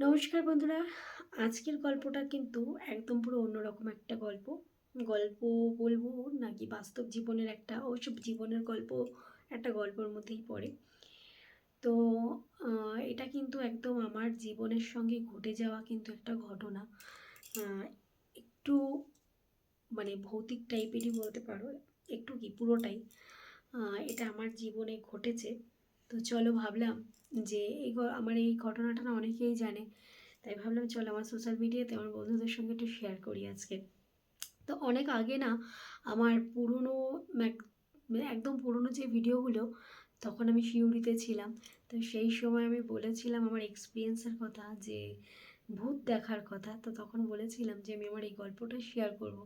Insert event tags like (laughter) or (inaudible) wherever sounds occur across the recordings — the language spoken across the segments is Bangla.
নমস্কার বন্ধুরা, আজকের গল্পটা কিন্তু একদম পুরো অন্যরকম একটা গল্প। গল্প বলব নাকি বাস্তব জীবনের একটা, ওইসব জীবনের গল্প একটা গল্পের মধ্যেই পড়ে। তো এটা কিন্তু একদম আমার জীবনের সঙ্গে ঘটে যাওয়া কিন্তু একটা ঘটনা। একটু মানে ভৌতিক টাইপেরই বলতে পারো, একটু কি পুরোটাই। এটা আমার জীবনে ঘটেছে। তো চলো ভাবলাম যে এই আমার এই ঘটনাটা না অনেকেই জানে। তাই ভাবলাম চলো আমার সোশ্যাল মিডিয়াতে আমার বন্ধুদের সঙ্গে একটু শেয়ার করি আজকে। তো অনেক আগে না আমার পুরনো একদম পুরনো যে ভিডিওগুলো তখন আমি শিউরিতে ছিলাম। তো সেই সময় আমি বলেছিলাম আমার এক্সপিরিয়েন্সের কথা যে ভূত দেখার কথা। তো তখন বলেছিলাম যে আমি আমার এই গল্পটা শেয়ার করব।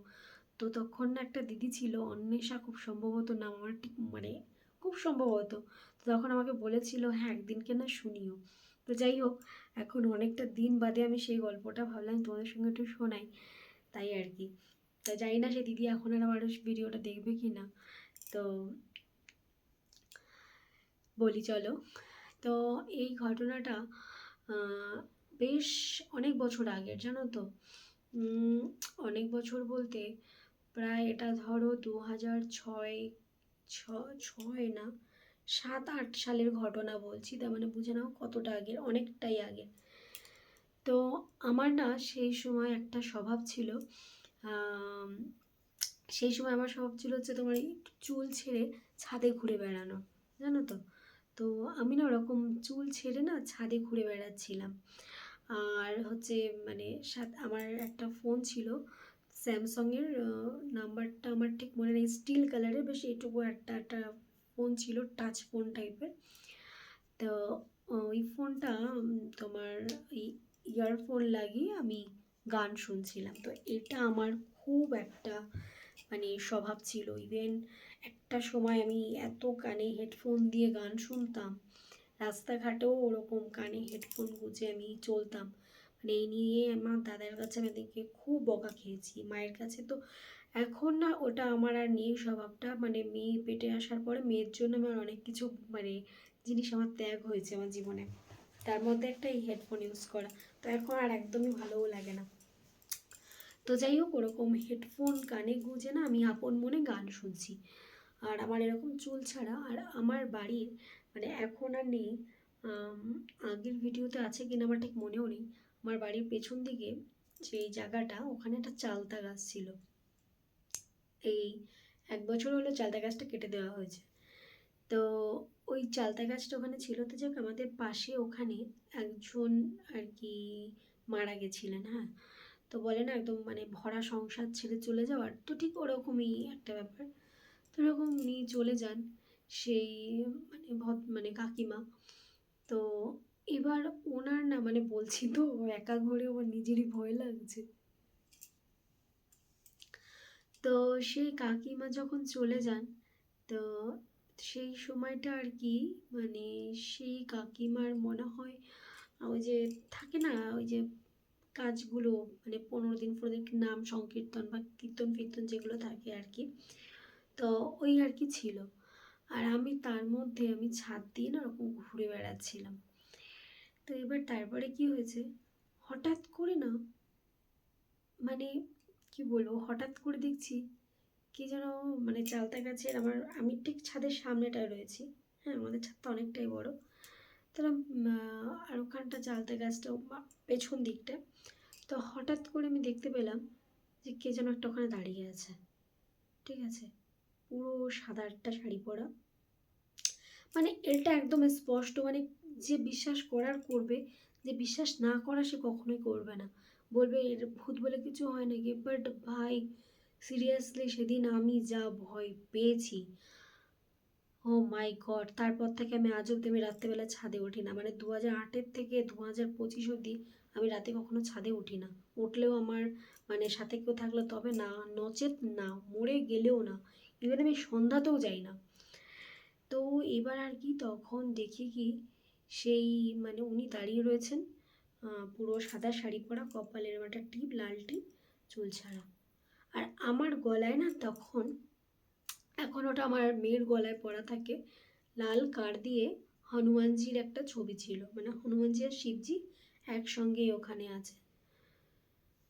তো তখন একটা দিদি ছিল, অন্বেষা খুব সম্ভবত নাম আমার ঠিক মানে খুব সম্ভবত। তখন আমাকে বলেছিল হ্যাঁ একদিনকে না শুনিও। তো যাই হোক, এখন অনেকটা দিন বাদে আমি সেই গল্পটা ভাবলাম, তোমাদের সঙ্গে একটু শোনাই তাই আর কি। তা জানি না সে দিদি এখন আর আমার ভিডিওটা দেখবে কি না। তো বলি, চলো। তো এই ঘটনাটা বেশ অনেক বছর আগের, জানো তো? অনেক বছর বলতে প্রায় এটা ধরো দু হাজার ছয় ছয় না? সাত আট সালের ঘটনা বলছি, তার মানে বুঝে নাও কতটা আগের, অনেকটাই আগে তো আমার না সেই সময় একটা স্বভাব ছিল সেই সময় আমার স্বভাব ছিল হচ্ছে তোমার চুল ছেড়ে ছাদে ঘুরে বেড়ানো, জানো তো? তো আমি না ওরকম চুল ছেড়ে না ছাদে ঘুরে বেড়াচ্ছিলাম। আর হচ্ছে মানে আমার একটা ফোন ছিল, স্যামসংয়ের নাম্বারটা আমার ঠিক মনে নেই, স্টিল কালারের, বেশ এইটুকু একটা একটা ফোন ছিল টাচ ফোন টাইপের তো ওই ফোনটা তোমার এই ইয়ারফোন লাগিয়ে আমি গান শুনছিলাম। তো এটা আমার খুব একটা মানে স্বভাব ছিল। ইভেন একটা সময় আমি এত কানে হেডফোন দিয়ে গান শুনতাম, রাস্তাঘাটেও ওরকম কানে হেডফোন গুঁজে আমি চলতাম। মানে এই নিয়ে আমার দাদার কাছে আমি দেখে খুব বকা খেয়েছি। মায়ের কাছে তো এখন না ওটা আমার আর নেই স্বভাবটা। মানে মেয়ে পেটে আসার পরে মেয়ের জন্য আমার অনেক কিছু মানে জিনিস আমার ত্যাগ হয়েছে আমার জীবনে। তার মধ্যে একটা এই হেডফোন ইউজ করা। তো এখন আর একদমই ভালোও লাগে না। তো যাই হোক, ওরকম হেডফোন কানে গুঁজে না আমি আপন মনে গান শুনছি। আর আমার এরকম চুল ছাড়া আর আমার বাড়ির মানে এখন আর নেই আগের ভিডিওতে আছে কিনা আমার ঠিক মনেও নেই। আমার বাড়ির পেছন দিকে সেই জায়গাটা, ওখানে একটা চালতা গাছ ছিল। এই এক বছর হলো চালতা গাছটা কেটে দেওয়া হয়েছে। তো ওই চালতা গাছটা ওখানে ছিল তো যাক, আমাদের পাশে ওখানে একজন আর কি মারা গেছিলেন হ্যাঁ? তো বলে না, একদম মানে ভরা সংসার ছেড়ে চলে যাওয়ার, তো ঠিক ওরকমই একটা ব্যাপার। তো ওরকম উনি চলে যান, সেই মানে ভদ মানে কাকিমা। তো এবার ওনার না মানে বলছি তো একা ঘরে আমার নিজেরই ভয় লাগছে। তো সেই কাকিমা যখন চলে যান, তো সেই সময়টা আর কি মানে সেই কাকিমার মনে হয় ওই যে থাকে না, ওই যে কাজগুলো মানে পনেরো দিন পনেরো দিন নাম সংকীর্তন বা কীর্তন ফীর্তন যেগুলো থাকে আর কি, তো ওই আর কি ছিল। আর আমি তার মধ্যে আমি ছাদ দিয়ে না ওরকম ঘুরে বেড়াচ্ছিলাম। তো এবার তারপরে কি হয়েছে, হঠাৎ করে না মানে কি বলব? হঠাৎ করে দেখছি কি যেন মানে চালতা গাছের আমার, আমি ঠিক ছাদের সামনেটায় রয়েছি। হ্যাঁ আমাদের ছাদটা অনেকটাই বড়। তাহলে আর ওখানটা চালতা গাছটা পেছন দিকটা। তো হঠাৎ করে আমি দেখতে পেলাম যে কে যেন একটা ওখানে দাঁড়িয়ে আছে। ঠিক আছে? পুরো সাদা একটা শাড়ি পরা। মানে এটা একদম স্পষ্ট মানে যে বিশ্বাস করার করবে, যে বিশ্বাস না করা সে কখনোই করবে না। বলবে, এর ভূত বলে কিছু হয় নাকি? বাট ভাই, সিরিয়াসলি সেদিন আমি যা ভয় পেয়েছি ও মাই গড তারপর থেকে আমি আজ অব্দি আমি রাত্রেবেলা ছাদে উঠি না। মানে দু হাজার আটের থেকে দু হাজার পঁচিশ অব্দি আমি রাতে কখনো ছাদে উঠি না। উঠলেও আমার মানে সাথে কেউ থাকলে তবে না, নচেত না, মরে গেলেও না ইভেন আমি সন্ধ্যাতেও যাই না। তো এবার আর কি, তখন দেখি কি সেই মানে উনি দাঁড়িয়ে রয়েছেন। পুরো সাদা শাড়ি পরা, কপালের একটা টিপ, লাল টিপ চুল ছাড়া আর আমার গলায় না তখন, এখন ওটা আমার মেয়ের গলায় পরা থাকে, লাল কার দিয়ে হনুমানজির একটা ছবি ছিল। মানে হনুমানজি আর শিবজি একসঙ্গেই ওখানে আছে।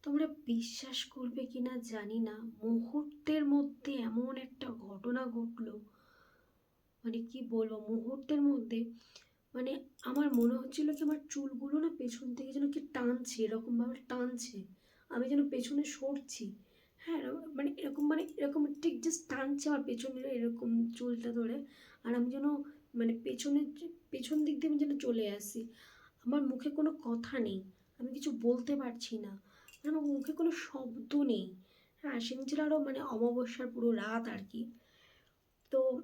তোমরা বিশ্বাস করবে কি না জানি না, মুহূর্তের মধ্যে এমন একটা ঘটনা ঘটলো। মানে কি বলব, মুহূর্তের মধ্যে মানে আমার মনে হচ্ছিল কি আমার চুলগুলো না পেছন থেকে যেন কি টানছে, এরকমভাবে টানছে। আমি যেন পেছনে সরছি। হ্যাঁ মানে এরকম মানে এরকম ঠিক জাস্ট টানছে আমার পেছনে এরকম চুলটা ধরে। আর আমি যেন মানে পেছনের যে- পেছন দিক দিয়ে আমি যেন চলে আসি। আমার মুখে কোনো কথা নেই। আমি কিছু বলতে পারছি না। মানে আমার মুখে কোনো শব্দ নেই। হ্যাঁ সেদিন ছিল আরও মানে অমাবস্যার পুরো রাত আর কি। তো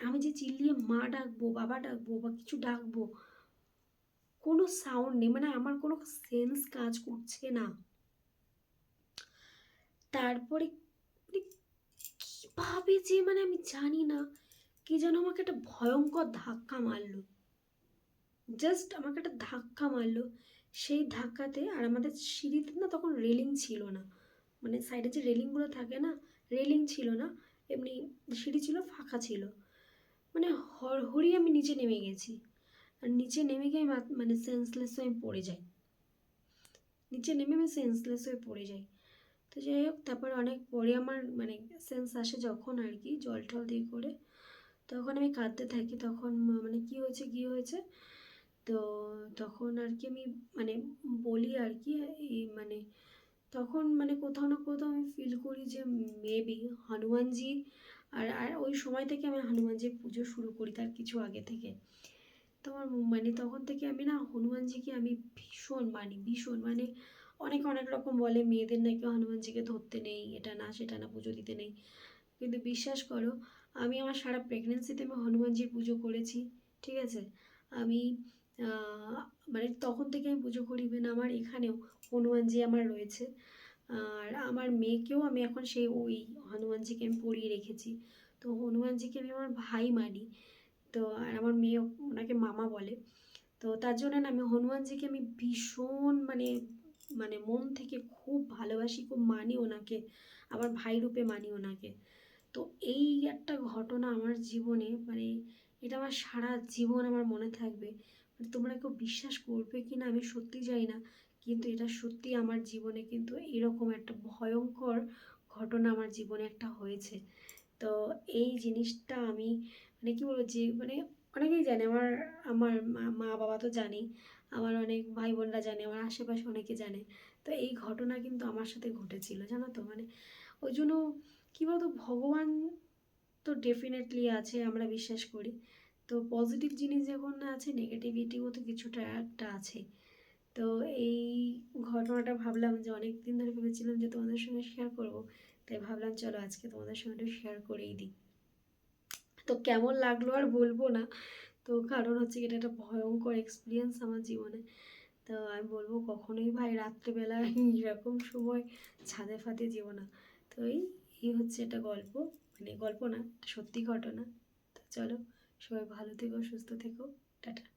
আমি যে চিল্লিয়ে মা ডাকবো, বাবা ডাকবো বা কিছু ডাকবো, কোনো সাউন্ড নেই মানে আমার কোনো সেন্স কাজ করছে না। তারপরে মানে কীভাবে যে মানে আমি জানি না, কি যেন আমাকে একটা ভয়ঙ্কর ধাক্কা মারলো। জাস্ট আমাকে একটা ধাক্কা মারলো, সেই ধাক্কাতে আর আমাদের সিঁড়িতে না তখন রেলিং ছিল না। মানে সাইডে যে রেলিংগুলো থাকে না রেলিং ছিল না, এমনি সিঁড়ি ছিল, ফাঁকা ছিল। মানে হড়হড়ি আমি নিচে নেমে গেছি। আর নিচে নেমে গিয়ে মানে সেন্সলেস হয়ে পড়ে যাই। নিচে নেমে আমি সেন্সলেস হয়ে পড়ে যাই। তো যাই হোক, তারপর অনেক পরে আমার মানে সেন্স আসে যখন আর কি, জল টল দিয়ে করে। তখন আমি কাঁদতে থাকি, তখন মানে কি হয়েছে কি হয়েছে? তো তখন আর কি আমি মানে বলি আর কি, এই মানে তখন মানে কোথাও না কোথাও আমি ফিল করি যে মেবি হনুমানজি আর আর ওই সময় থেকে আমি হনুমানজির পুজো শুরু করি তার কিছু আগে থেকে। তো মানে তখন থেকে আমি না হনুমানজিকে আমি ভীষণ মানি, ভীষণ মানে অনেক অনেক রকম বলে মেয়েদের নাকি হনুমানজিকে ধরতে নেই, এটা না, সেটা না, পুজো দিতে নেই। কিন্তু বিশ্বাস করো, আমি আমার সারা প্রেগনেন্সিতে আমি হনুমানজির পুজো করেছি, ঠিক আছে? আমি মানে তখন থেকে আমি পুজো করি ইভেন আমার এখানেও হনুমানজি আমার রয়েছে। আর আমার মেয়েকেও আমি এখন সেই ওই হনুমানজিকে আমি পরিয়ে রেখেছি। তো হনুমানজিকে আমি আমার ভাই মানি। তো আর আমার মেয়ে ওনাকে মামা বলে। তো তার জন্য না আমি হনুমানজিকে আমি ভীষণ মানে মানে মন থেকে খুব ভালোবাসি, খুব মানি ওনাকে। আবার ভাই রূপে মানি ওনাকে। তো এই একটা ঘটনা আমার জীবনে মানে এটা আমার সারা জীবন আমার মনে থাকবে। মানে তোমরা কেউ বিশ্বাস করবে কি না আমি সত্যি জানি না। কিন্তু এটা সত্যি আমার জীবনে কিন্তু এরকম একটা ভয়ঙ্কর ঘটনা আমার জীবনে একটা হয়েছে। তো এই জিনিসটা আমি মানে কী বলব যে মানে অনেকেই জানে, আমার আমার মা বাবা তো জানেই আমার অনেক ভাই বোনরা জানে, আমার আশেপাশে অনেকে জানে। তো এই ঘটনা কিন্তু আমার সাথে ঘটেছিল, জানো তো? মানে ওই জন্য কী বলতো, ভগবান তো ডেফিনেটলি আছে, আমরা বিশ্বাস করি। তো পজিটিভ জিনিস যখন আছে নেগেটিভিটিও তো কিছুটা একটা আছে। তো এই ঘটনাটা ভাবলাম যে অনেক দিন ধরে ভেবেছিলাম যে তোমাদের সঙ্গে শেয়ার করব। তাই ভাবলাম চলো আজকে তোমাদের সঙ্গে একটু শেয়ার করেই দিই। তো কেমন লাগল আর বলব না। তো কারণ হচ্ছে এটা একটা ভয়ঙ্কর এক্সপিরিয়েন্স আমার জীবনে। তো আমি বলব কখনোই ভাই রাত্রেবেলা (laughs) এরকম সময় ছাদে ফাদে যেও না। তো এই এই হচ্ছে একটা গল্প। মানে গল্প না, সত্যি ঘটনা। তো চলো সবাই ভালো থেকো, সুস্থ থেকো। টাটা।